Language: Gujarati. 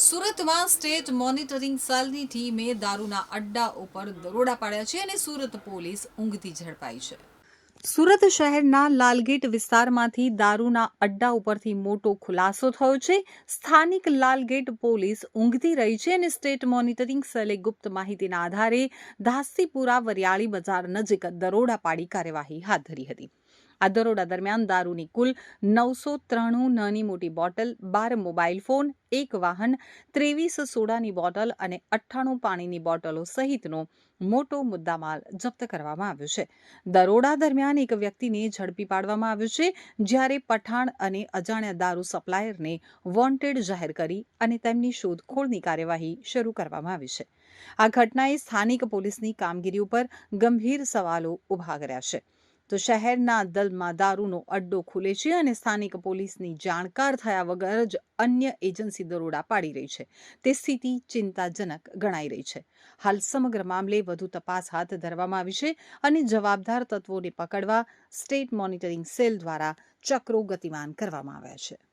સુરતમાં સ્ટેટ મોનિટરિંગ સેલની ટીમે દારૂના અડ્ડા ઉપર દરોડા પાડ્યા છે અને સુરત પોલીસ ઊંઘથી ઝડપાઈ છે. સુરત શહેરના લાલગેટ વિસ્તારમાંથી દારૂના અડ્ડા ઉપરથી મોટો ખુલાસો થયો છે. સ્થાનિક લાલગેટ પોલીસ ઊંઘતી રહી છે અને સ્ટેટ મોનિટરિંગ સેલે ગુપ્ત માહિતીના આધારે ધાસ્તીપુરા વરિયાળી બજાર નજીક દરોડા પાડી કાર્યવાહી હાથ ધરી હતી. આ દરોડા દરમિયાન દારૂની કુલ નવસો ત્રાણું નાની મોટી બોટલ, બાર મોબાઈલ ફોન, એક વાહન, ત્રેવીસ સોડાની બોટલ અને અઠ્ઠાણું પાણીની બોટલો સહિતનો મોટો મુદ્દામાલ જપ્ત કરવામાં આવ્યો છે. દરોડા દરમિયાન એક વ્યક્તિને ઝડપી પાડવામાં આવ્યો છે, જ્યારે પઠાણ અને અજાણ્યા દારૂ સપ્લાયરને વોન્ટેડ જાહેર કરી અને તેમની શોધખોળની કાર્યવાહી શરૂ કરવામાં આવી છે. આ ઘટનાએ સ્થાનિક પોલીસની કામગીરી ઉપર ગંભીર સવાલો ઊભા કર્યા છે. તો શહેરના દલમાં દારૂનો અડ્ડો ખુલે છે અને સ્થાનિક પોલીસની જાણકાર થયા વગર જ અન્ય એજન્સી દરોડા પાડી રહી છે. તે સ્થિતિ ચિંતાજનક ગણાઈ રહી છે. હાલ સમગ્ર મામલે વધુ તપાસ હાથ ધરવામાં આવી છે અને જવાબદાર તત્વોને પકડવા સ્ટેટ મોનિટરિંગ સેલ દ્વારા ચક્રો ગતિમાન કરવામાં આવ્યા છે.